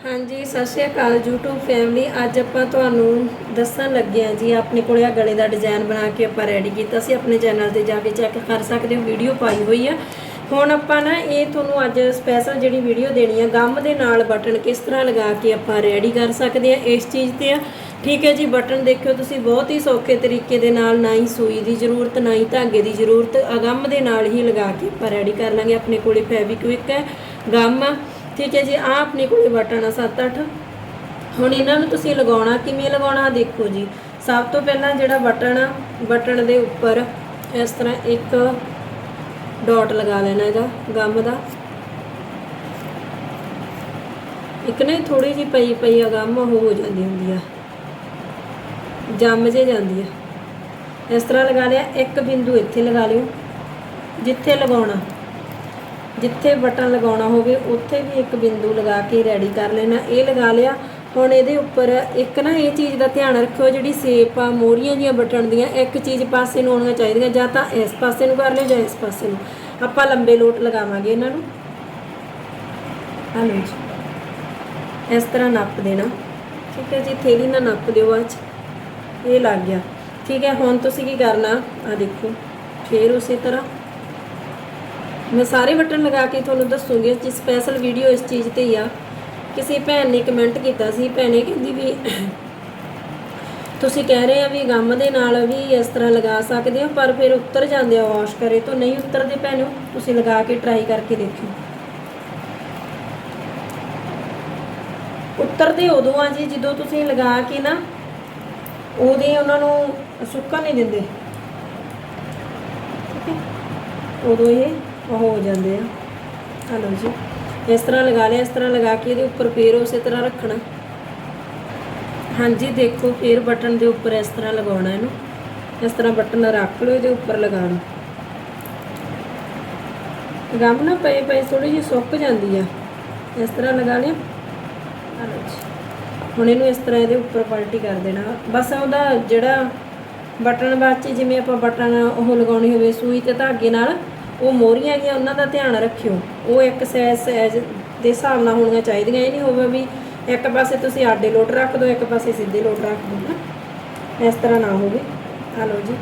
ਹਾਂਜੀ, ਸਤਿ ਸ਼੍ਰੀ ਅਕਾਲ YouTube family ਅੱਜ ਆਪਾਂ ਤੁਹਾਨੂੰ ਦੱਸਣ ਲੱਗੇ ਹਾਂ ਜੀ, ਆਪਣੇ ਕੋਲੇ ਆ ਗਲੇ ਦਾ ਡਿਜ਼ਾਈਨ ਬਣਾ ਕੇ ਆਪਾਂ ਰੈਡੀ ਕੀਤਾ ਸੀ। ਆਪਣੇ ਚੈਨਲ ਤੇ ਜਾ ਕੇ ਚੈੱਕ ਕਰ ਸਕਦੇ ਹੋ ਵੀਡੀਓ ਪਾਈ ਹੋਈ ਆ। ਹੁਣ ਆਪਾਂ ਨਾ, ਇਹ ਤੁਹਾਨੂੰ ਅੱਜ ਸਪੈਸ਼ਲ ਜਿਹੜੀ ਵੀਡੀਓ ਦੇਣੀ ਆ ਗਮ ਦੇ ਨਾਲ ਬਟਨ ਕਿਸ ਤਰ੍ਹਾਂ ਲਗਾ ਕੇ ਆਪਾਂ ਰੈਡੀ ਕਰ ਸਕਦੇ ਆ ਇਸ ਚੀਜ਼ ਤੇ ਆ। ਠੀਕ ਹੈ ਜੀ ਬਟਨ ਦੇਖਿਓ ਤੁਸੀਂ, ਬਹੁਤ ਹੀ ਸੌਖੇ ਤਰੀਕੇ ਦੇ ਨਾਲ, ਨਾ ਹੀ ਸੂਈ ਦੀ ਜ਼ਰੂਰਤ, ਨਾ ਹੀ ਧਾਗੇ ਦੀ ਜ਼ਰੂਰਤ ਅਗੰਮ ਦੇ ਨਾਲ ਹੀ ਲਗਾ ਕੇ ਆਪਾਂ ਰੈਡੀ ਕਰ ਲਾਂਗੇ। ਆਪਣੇ ਕੋਲੇ ਫੈਬਿਕਵਿਕ ਹੈ ਗਮ ਆ ਠੀਕ ਹੈ ਜੀ ਆ ਆਪਣੇ ਕੋਲੇ ਬਟਨ ਆ 7-8 ਹੁਣ ਇਹਨਾਂ ਨੂੰ ਤੁਸੀਂ ਲਗਾਉਣਾ, ਕਿਵੇਂ ਲਗਾਉਣਾ ਦੇਖੋ ਜੀ। ਸਭ ਤੋਂ ਪਹਿਲਾਂ ਜਿਹੜਾ ਬਟਨ ਆ, ਬਟਨ ਦੇ ਉੱਪਰ ਇਸ ਤਰ੍ਹਾਂ ਇੱਕ ਡਾਟ ਲਗਾ ਲੈਣਾ ਇਹਦਾ, ਗਮ ਦਾ। ਇੱਕ ਨਾ ਥੋੜੀ ਜਿਹੀ ਪਈ ਪਈ ਆ, ਗਮ ਉਹ ਹੋ ਜਾਂਦੀ ਹੁੰਦੀ ਆ। ਜੰਮ ਜੇ ਜਾਂਦੀ ਆ। ਇਸ ਤਰ੍ਹਾਂ ਲਗਾ ਲਿਆ, ਇੱਕ ਬਿੰਦੂ ਇੱਥੇ ਲਗਾ ਲਿਓ, ਜਿੱਥੇ ਲਗਾਉਣਾ। ਜਿੱਥੇ ਬਟਨ ਲਗਾਉਣਾ ਹੋਵੇ, ਉੱਥੇ ਵੀ ਇੱਕ ਬਿੰਦੂ ਲਗਾ ਕੇ ਰੈਡੀ ਕਰ ਲੈਣਾ। ਇਹ ਲਗਾ ਲਿਆ। ਹੁਣ ਇਹਦੇ ਉੱਪਰ ਇੱਕ ਨਾ ਇਹ ਚੀਜ਼ ਦਾ ਧਿਆਨ ਰੱਖਿਓ, ਜਿਹੜੀ ਸ਼ੇਪ ਆ, ਮੋਰੀਆਂ ਦੀਆਂ ਬਟਨ ਦੀਆਂ, ਇੱਕ ਚੀਜ਼ ਪਾਸੇ ਨੂੰ ਆਉਣੀਆਂ ਚਾਹੀਦੀਆਂ, ਜਾਂ ਤਾਂ ਇਸ ਪਾਸੇ ਨੂੰ ਕਰ ਲਿਓ ਜਾਂ ਇਸ ਪਾਸੇ ਨੂੰ। ਆਪਾਂ ਲੰਬੇ ਲੋਟ ਲਗਾਵਾਂਗੇ ਇਹਨਾਂ ਨੂੰ। ਆ ਲਓ ਜੀ। ਇਸ ਤਰ੍ਹਾਂ ਨੱਪ ਦੇਣਾ। ਠੀਕ ਹੈ ਜੀ, ਥੇਲੀ ਨਾਲ ਨੱਪ ਦਿਓ ਅੱਜ ਇਹ ਲੱਗ ਗਿਆ। ਠੀਕ ਹੈ, ਹੁਣ ਤੁਸੀਂ ਕੀ ਕਰਨਾ? ਆ ਦੇਖੋ। ਫੇਰ ਉਸੇ ਤਰ੍ਹਾਂ। ਮੈਂ ਸਾਰੇ ਬਟਨ ਲਗਾ ਕੇ ਤੁਹਾਨੂੰ ਦੱਸੂਗੀ ਜੀ ਸਪੈਸ਼ਲ ਵੀਡੀਓ ਇਸ ਚੀਜ਼ ਤੇ ਹੀ ਆ। ਕਿਸੇ ਭੈਣ ਨੇ ਕਮੈਂਟ ਕੀਤਾ ਸੀ, ਭੈਣੇ ਕਹਿੰਦੀ ਵੀ ਤੁਸੀਂ ਕਹਿ ਰਹੇ ਆ ਵੀ ਗਮ ਦੇ ਨਾਲ ਵੀ ਇਸ ਤਰ੍ਹਾਂ ਲਗਾ ਸਕਦੇ ਹੋ, ਪਰ ਫਿਰ ਉੱਤਰ ਜਾਂਦੇ ਆ ਵਾਸ਼ ਕਰੇ ਤੋਂ ਨਹੀਂ ਉੱਤਰਦੇ ਭੈਣੋ, ਤੁਸੀਂ ਲਗਾ ਕੇ ਟਰਾਈ ਕਰਕੇ ਦੇਖਿਓ। ਉੱਤਰਦੇ ਉਦੋਂ ਆ ਜੀ, ਜਦੋਂ ਤੁਸੀਂ ਲਗਾ ਕੇ ਨਾ ਉਹਦੇ ਉਹਨਾਂ ਨੂੰ ਸੁੱਕਣ ਨਹੀਂ ਦਿੰਦੇ। ਠੀਕ ਹੈ? ਉਦੋਂ ਇਹ ਉਹ ਹੋ ਜਾਂਦੇ ਆ। ਆ ਲਓ ਜੀ। ਇਸ ਤਰ੍ਹਾਂ ਲਗਾ ਲਿਆ, ਇਸ ਤਰ੍ਹਾਂ ਲਗਾ ਕੇ ਇਹਦੇ ਉੱਪਰ ਫੇਰ ਉਸੇ ਤਰ੍ਹਾਂ ਰੱਖਣਾ। ਹਾਂਜੀ, ਦੇਖੋ, ਫੇਰ ਬਟਨ ਦੇ ਉੱਪਰ ਇਸ ਤਰ੍ਹਾਂ ਲਗਾਉਣਾ ਇਹਨੂੰ। ਇਸ ਤਰ੍ਹਾਂ ਬਟਨ ਰੱਖ ਲਓ ਇਹਦੇ ਉੱਪਰ ਲਗਾਉਣਾ। ਗਮ ਨਾ ਪਏ ਪਏ ਥੋੜੀ ਜਿਹੀ ਸੁੱਕ ਜਾਂਦੀ ਆ। ਇਸ ਤਰ੍ਹਾਂ ਲਗਾ ਲਿਆ। ਹੁਣ ਇਹਨੂੰ ਇਸ ਤਰ੍ਹਾਂ ਇਹਦੇ ਉੱਪਰ ਪਲਟੀ ਕਰ ਦੇਣਾ। ਬਸ ਉਹਦਾ ਜਿਹੜਾ ਬਟਨ ਬਾਅਦ 'ਚ ਜਿਵੇਂ ਆਪਾਂ ਬਟਨ ਉਹ ਲਗਾਉਣੀ ਹੋਵੇ ਸੂਈ ਤੇ ਧਾਗੇ ਨਾਲ ਉਹ ਮੋਰੀਆਂ ਹੈਗੀਆਂ ਉਹਨਾਂ ਦਾ ਧਿਆਨ ਰੱਖਿਓ। ਉਹ ਇੱਕ ਸਾਈਜ਼ ਸਾਈਜ਼ ਦੇ ਹਿਸਾਬ ਨਾਲ ਹੋਣੀਆਂ ਚਾਹੀਦੀਆਂ। ਇਹ ਨਹੀਂ ਹੋਵੇ ਵੀ ਇੱਕ ਪਾਸੇ ਤੁਸੀਂ ਆਡੇ ਲੋਟ ਰੱਖ ਦਿਓ, ਇੱਕ ਪਾਸੇ ਸਿੱਧੇ ਲੋਟ ਰੱਖ ਦਿਓ ਨਾ ਇਸ ਤਰ੍ਹਾਂ ਨਾ ਹੋਵੇ। ਆ ਲਓ ਜੀ।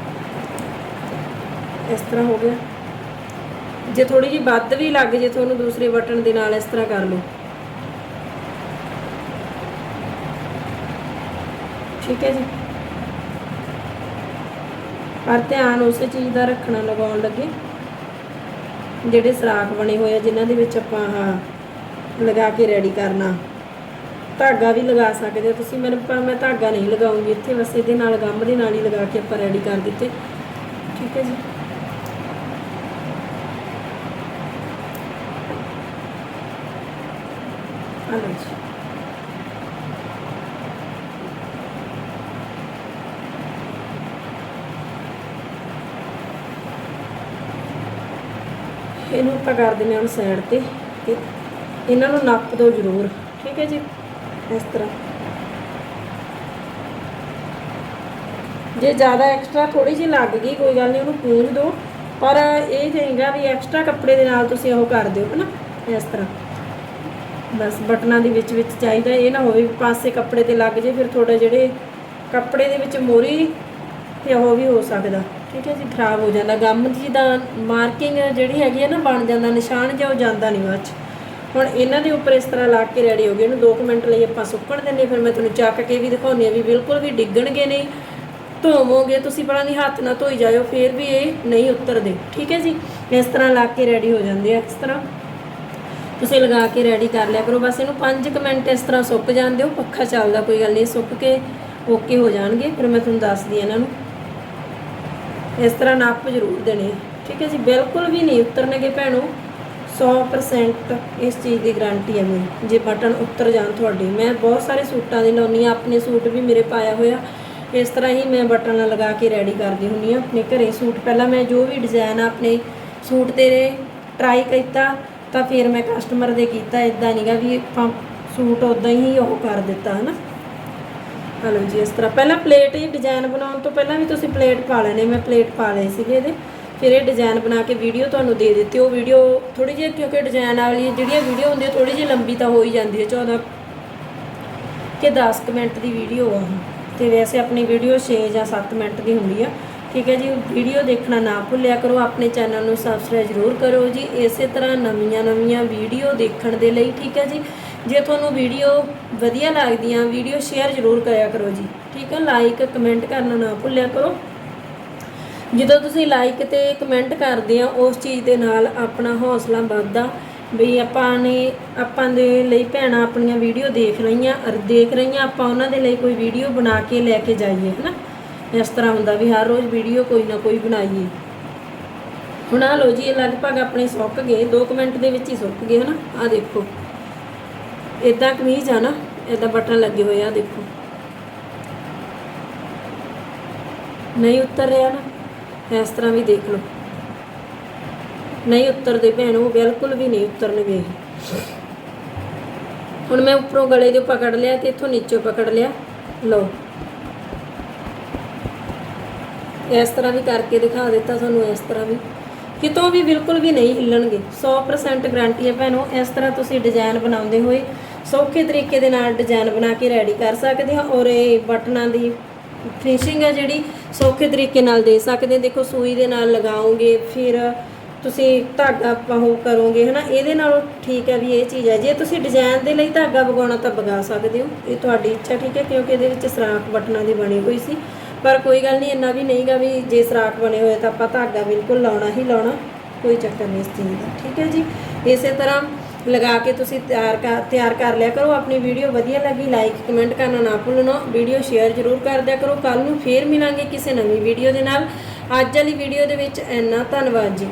ਇਸ ਤਰ੍ਹਾਂ ਹੋ ਗਿਆ। ਜੇ ਥੋੜੀ ਜਿਹੀ ਵੱਧ ਵੀ ਲੱਗ ਜੇ ਤੁਹਾਨੂੰ ਦੂਸਰੇ ਬਟਨ ਦੇ ਨਾਲ ਇਸ ਤਰ੍ਹਾਂ ਕਰ ਲਓ। ਠੀਕ ਹੈ ਜੀ। ਪਰ ਧਿਆਨ ਉਸੇ ਚੀਜ਼ ਦਾ ਰੱਖਣਾ, ਲਗਾਉਣ ਲੱਗੇ। ਜਿਹੜੇ ਸਰਾਖ ਬਣੇ ਹੋਏ ਆ, ਜਿਨ੍ਹਾਂ ਦੇ ਵਿੱਚ ਆਪਾਂ ਆਹ ਲਗਾ ਕੇ ਰੈਡੀ ਕਰਨਾ। ਧਾਗਾ ਵੀ ਲਗਾ ਸਕਦੇ ਹੋ ਤੁਸੀਂ, ਮੈਨੂੰ ਪਰ ਮੈਂ ਧਾਗਾ ਨਹੀਂ ਲਗਾਉਂਗੀ ਇੱਥੇ, ਬਸ ਇਹਦੇ ਨਾਲ, ਗੰਮ ਦੇ ਨਾਲ ਹੀ ਲਗਾ ਕੇ ਆਪਾਂ ਰੈਡੀ ਕਰ ਦਿੱਤੇ। ਠੀਕ ਹੈ ਜੀ। ਆ ਲਓ ਜੀ ਇਹਨੂੰ ਆਪਾਂ ਕਰ ਦਿੰਦੇ ਹਾਂ ਹੁਣ ਸਾਈਡ ਤੇ ਤੇ ਇਹਨਾਂ ਨੂੰ ਨੱਪ ਦਿਓ ਜ਼ਰੂਰ, ਠੀਕ ਹੈ ਜੀ? ਇਸ ਤਰ੍ਹਾਂ। ਜੇ ਜ਼ਿਆਦਾ ਐਕਸਟਰਾ ਥੋੜੀ ਜਿਹੀ ਲੱਗ ਗਈ, ਕੋਈ ਗੱਲ ਨਹੀਂ, ਉਹਨੂੰ ਪੂੰਝ ਦਿਓ। ਪਰ ਇਹ ਚਾਹੀਦਾ ਵੀ ਐਕਸਟਰਾ ਕੱਪੜੇ ਦੇ ਨਾਲ ਤੁਸੀਂ ਉਹ ਕਰ ਦਿਓ, ਹਨਾ? ਇਸ ਤਰ੍ਹਾਂ। ਬਸ ਬਟਨਾਂ ਦੇ ਵਿੱਚ ਵਿੱਚ ਚਾਹੀਦਾ ਇਹ ਨਾ ਹੋਵੇ ਵੀ ਪਾਸੇ ਕੱਪੜੇ ਤੇ ਲੱਗ ਜੇ, ਫਿਰ ਥੋੜੇ ਜਿਹੜੇ ਕੱਪੜੇ ਦੇ ਵਿੱਚ ਮੋਰੀ ਤੇ ਉਹ ਵੀ ਹੋ ਸਕਦਾ। ਠੀਕ ਹੈ ਜੀ ਖਰਾਬ ਹੋ ਜਾਂਦਾ। ਗਮ ਜੀ ਦਾ ਮਾਰਕਿੰਗ ਜਿਹੜੀ ਹੈਗੀ ਹੈ ਨਾ, ਬਣ ਜਾਂਦਾ, ਨਿਸ਼ਾਨ ਜਿਹਾ ਉਹ ਜਾਂਦਾ ਨਹੀਂ ਬਾਅਦ ਹੁਣ ਇਹਨਾਂ ਦੇ ਉੱਪਰ ਇਸ ਤਰ੍ਹਾਂ ਲਾ ਕੇ ਰੈਡੀ ਹੋ ਗਏ, ਇਹਨੂੰ 2 ਮਿੰਟ ਲਈ ਆਪਾਂ ਸੁੱਕਣ ਦਿੰਨੇ ਫਿਰ ਮੈਂ ਤੁਹਾਨੂੰ ਚੱਕ ਕੇ ਵੀ ਦਿਖਾਉਂਦੀ ਆ ਵੀ ਬਿਲਕੁਲ ਵੀ ਡਿੱਗਣਗੇ ਨਹੀਂ। ਧੋਵੋਗੇ, ਤੁਸੀਂ ਪਰਾਂ ਦੀ ਹੱਥ ਨਾਲ ਧੋਈ ਜਾਇਓ, ਫਿਰ ਵੀ ਇਹ ਨਹੀਂ ਉਤਰਦੇ। ਠੀਕ ਹੈ ਜੀ? ਇਸ ਤਰ੍ਹਾਂ ਲਾ ਕੇ ਰੈਡੀ ਹੋ ਜਾਂਦੇ ਆ, ਇਸ ਤਰ੍ਹਾਂ। ਤੁਸੀਂ ਲਗਾ ਕੇ ਰੈਡੀ ਕਰ ਲਿਆ ਕਰੋ। ਬਸ ਇਹਨੂੰ 5 ਮਿੰਟ ਇਸ ਤਰ੍ਹਾਂ ਸੁੱਕ ਜਾਣ ਦਿਓ, ਪੱਖਾ ਚੱਲਦਾ, ਕੋਈ ਗੱਲ ਨਹੀਂ, ਸੁੱਕ ਕੇ ਓਕੇ ਹੋ ਜਾਣਗੇ। ਫਿਰ ਮੈਂ ਤੁਹਾਨੂੰ ਦੱਸਦੀ ਹਾਂ ਇਹਨਾਂ ਨੂੰ। ਇਸ ਤਰ੍ਹਾਂ ਨੱਪ ਜ਼ਰੂਰ ਦੇਣੇ ਠੀਕ ਹੈ ਜੀ, ਬਿਲਕੁਲ ਵੀ ਨਹੀਂ ਉਤਰਨਗੇ ਭੈਣੋ। 100% ਇਸ ਚੀਜ਼ ਦੀ ਗਾਰੰਟੀ ਹੈ ਮੇਰੀ, ਜੇ ਬਟਨ ਉਤਰ ਜਾਣ ਤੁਹਾਡੇ। ਮੈਂ ਬਹੁਤ ਸਾਰੇ ਸੂਟਾਂ ਦੀ ਲਾਉਣੀ ਆ, ਆਪਣੇ ਸੂਟ ਵੀ ਮੇਰੇ ਪਾਇਆ ਹੋਇਆ। ਇਸ ਤਰ੍ਹਾਂ ਹੀ ਮੈਂ ਬਟਨ ਲਗਾ ਕੇ ਰੈਡੀ ਕਰਦੀ ਹੁੰਨੀ ਆ ਆਪਣੇ ਘਰੇ ਸੂਟ, ਪਹਿਲਾਂ ਮੈਂ ਜੋ ਵੀ ਡਿਜ਼ਾਈਨ ਆਪਣੇ ਸੂਟ ਤੇ ਟਰਾਈ ਕੀਤਾ, ਤਾਂ ਫਿਰ ਮੈਂ ਕਸਟਮਰ ਦੇ ਕੀਤਾ। ਇਦਾਂ ਨਹੀਂਗਾ ਵੀ ਆਪਾਂ ਸੂਟ ਉਦਾਂ ਹੀ ਉਹ ਕਰ ਦਿੱਤਾ, ਹਨਾ। ਹਲੋ ਜੀ, ਇਸ ਤਰ੍ਹਾਂ ਪਹਿਲਾਂ ਪਲੇਟ ਹੀ ਡਿਜ਼ਾਈਨ ਬਣਾਉਣ ਤੋਂ ਪਹਿਲਾਂ ਵੀ ਤੁਸੀਂ ਪਲੇਟ ਪਾ ਲੈਣੇ, ਮੈਂ ਪਲੇਟ ਪਾ ਲਏ ਸੀਗੇ ਇਹਦੇ। ਫਿਰ ਇਹ ਡਿਜ਼ਾਈਨ ਬਣਾ ਕੇ ਵੀਡੀਓ ਤੁਹਾਨੂੰ ਦੇ ਦਿੱਤੀ। ਉਹ ਵੀਡੀਓ ਥੋੜੀ ਜਿਹੀ, ਕਿਉਂਕਿ ਡਿਜ਼ਾਈਨ ਵਾਲੀ ਜਿਹੜੀਆਂ ਵੀਡੀਓ ਹੁੰਦੀਆਂ ਥੋੜੀ ਜਿਹੀ ਲੰਬੀ ਤਾਂ ਹੋ ਹੀ ਜਾਂਦੀ ਹੈ 14 ਕਿ 10 ਕੁ ਮਿੰਟ ਦੀ ਵੀਡੀਓ ਆ ਉਹ। ਤੇ ਵੈਸੇ ਆਪਣੀ ਵੀਡੀਓ 6 ਜਾਂ 7 ਮਿੰਟ ਦੀ ਹੁੰਦੀ ਆ। ਠੀਕ ਹੈ ਜੀ ਵੀਡੀਓ ਦੇਖਣਾ ਨਾ ਭੁੱਲਿਆ ਕਰੋ, ਆਪਣੇ ਚੈਨਲ ਨੂੰ ਸਬਸਕ੍ਰਾਈਬ ਜ਼ਰੂਰ ਕਰੋ ਜੀ। ਇਸੇ ਤਰ੍ਹਾਂ ਨਵੀਆਂ ਨਵੀਆਂ ਵੀਡੀਓ ਦੇਖਣ ਦੇ ਲਈ, ਠੀਕ ਹੈ ਜੀ। ਜੇ ਤੁਹਾਨੂੰ ਵੀਡੀਓ ਵਧੀਆ ਲੱਗਦੀਆਂ, ਵੀਡੀਓ ਸ਼ੇਅਰ ਜ਼ਰੂਰ ਕਰਿਆ ਕਰੋ ਜੀ। ਠੀਕ ਹੈ ਲਾਈਕ ਕਮੈਂਟ ਕਰਨਾ ਨਾ ਭੁੱਲਿਆ ਕਰੋ। ਜਦੋਂ ਤੁਸੀਂ ਲਾਈਕ ਤੇ ਕਮੈਂਟ ਕਰਦੇ ਆ, ਉਸ ਚੀਜ਼ ਦੇ ਨਾਲ ਆਪਣਾ ਹੌਸਲਾ ਵੱਧਦਾ ਵੀ ਆਪਾਂ ਨੇ, ਆਪਾਂ ਦੇ ਲਈ ਭੈਣਾਂ ਆਪਣੀਆਂ ਵੀਡੀਓ ਦੇਖ ਰਹੀਆਂ, ਅਰ ਦੇਖ ਰਹੀਆਂ, ਆਪਾਂ ਉਹਨਾਂ ਦੇ ਲਈ ਕੋਈ ਵੀਡੀਓ ਬਣਾ ਕੇ ਲੈ ਕੇ ਜਾਈਏ, ਹਨਾ? ਇਸ ਤਰ੍ਹਾਂ ਹੁੰਦਾ ਵੀ ਹਰ ਰੋਜ਼ ਵੀਡੀਓ ਕੋਈ ਨਾ ਕੋਈ ਬਣਾਈਏ। ਹੁਣ ਆ ਲੋ ਜੀ, ਇਹ ਲਗਭਗ ਆਪਣੇ ਸੁੱਕ ਗਏ 2 ਮਿੰਟ ਦੇ ਵਿੱਚ ਹੀ ਸੁੱਕ ਗਏ, ਹਨਾ? ਆ ਦੇਖੋ। ਇਦਾਂ ਕਮੀਜ਼ ਆ ਨਾ ਇਦਾਂ ਬਟਨ ਲੱਗੇ ਹੋਏ ਆ, ਦੇਖੋ। ਨਹੀਂ ਉਤਰ ਰਿਹਾ ਨਾ, ਇਸ ਤਰ੍ਹਾਂ ਵੀ ਦੇਖ ਲਓ। ਨਹੀਂ ਉਤਰਦੇ ਭੈਣੋ ਬਿਲਕੁਲ ਵੀ ਨਹੀਂ ਉਤਰਨਗੇ ਹੁਣ ਮੈਂ ਉੱਪਰੋਂ ਗਲੇ ਦੇ ਪਕੜ ਲਿਆ ਤੇ ਇੱਥੋਂ ਨੀਚੋਂ ਪਕੜ ਲਿਆ। ਲਓ। ਇਸ ਤਰ੍ਹਾਂ ਵੀ ਕਰਕੇ ਦਿਖਾ ਦਿੱਤਾ ਤੁਹਾਨੂੰ ਇਸ ਤਰ੍ਹਾਂ ਵੀ। ਕਿਤੋਂ ਵੀ ਬਿਲਕੁਲ ਵੀ ਨਹੀਂ ਹਿੱਲਣਗੇ। 100% ਗਾਰੰਟੀ ਹੈ ਭੈਣੋ, ਇਸ ਤਰ੍ਹਾਂ ਤੁਸੀਂ ਡਿਜ਼ਾਈਨ ਬਣਾਉਂਦੇ ਹੋਏ ਸੌਖੇ ਤਰੀਕੇ ਦੇ ਨਾਲ ਡਿਜ਼ਾਈਨ ਬਣਾ ਕੇ ਰੈਡੀ ਕਰ ਸਕਦੇ ਹਾਂ ਔਰ ਇਹ ਬਟਨਾਂ ਦੀ ਫਿਨਿਸ਼ਿੰਗ ਹੈ ਜਿਹੜੀ, ਸੌਖੇ ਤਰੀਕੇ ਨਾਲ ਦੇ ਸਕਦੇ ਹੋ। ਦੇਖੋ, ਸੂਈ ਦੇ ਨਾਲ ਲਗਾਓਗੇ, ਫਿਰ ਤੁਸੀਂ ਧਾਗਾ ਪਾਹੋ ਕਰੋਗੇ, ਹਨਾ? ਇਹਦੇ ਨਾਲ ਠੀਕ ਹੈ ਵੀ ਇਹ ਚੀਜ਼ ਹੈ ਜੇ ਤੁਸੀਂ ਡਿਜ਼ਾਈਨ ਦੇ ਲਈ ਧਾਗਾ ਵਗਾਉਣਾ ਤਾਂ ਵਗਾ ਸਕਦੇ ਹੋ। ਇਹ ਤੁਹਾਡੀ ਇੱਛਾ ਠੀਕ ਹੈ, ਕਿਉਂਕਿ ਇਹਦੇ ਵਿੱਚ ਸਰਾਖ ਬਟਨਾਂ ਦੀ ਬਣੀ ਹੋਈ ਸੀ। ਪਰ ਕੋਈ ਗੱਲ ਨਹੀਂ, ਇੰਨਾ ਵੀ ਨਹੀਂਗਾ ਵੀ ਜੇ ਸਰਾਖ ਬਣੇ ਹੋਏ ਤਾਂ ਆਪਾਂ ਧਾਗਾ ਬਿਲਕੁਲ ਲਾਉਣਾ ਹੀ ਲਾਉਣਾ। ਕੋਈ ਚੱਕਰ ਨਹੀਂ ਇਸ ਚੀਜ਼ ਦਾ। ਠੀਕ ਹੈ ਜੀ? ਇਸੇ ਤਰ੍ਹਾਂ ਲਗਾ ਕੇ ਤੁਸੀਂ ਤਿਆਰ ਕਰ ਤਿਆਰ ਕਰ ਲਿਆ ਕਰੋ। ਆਪਣੀ ਵੀਡੀਓ ਵਧੀਆ ਲੱਗੀ ਲਾਈਕ ਕਮੈਂਟ ਕਰਨਾ ਨਾ ਭੁੱਲਣਾ। ਵੀਡੀਓ ਸ਼ੇਅਰ ਜ਼ਰੂਰ ਕਰ ਦਿਆ ਕਰੋ। ਕੱਲ ਨੂੰ ਫੇਰ ਮਿਲਾਂਗੇ ਕਿਸੇ ਨਵੀਂ ਵੀਡੀਓ ਦੇ ਨਾਲ। ਅੱਜ ਵਾਲੀ ਵੀਡੀਓ ਦੇ ਵਿੱਚ ਇੰਨਾ ਧੰਨਵਾਦ ਜੀ।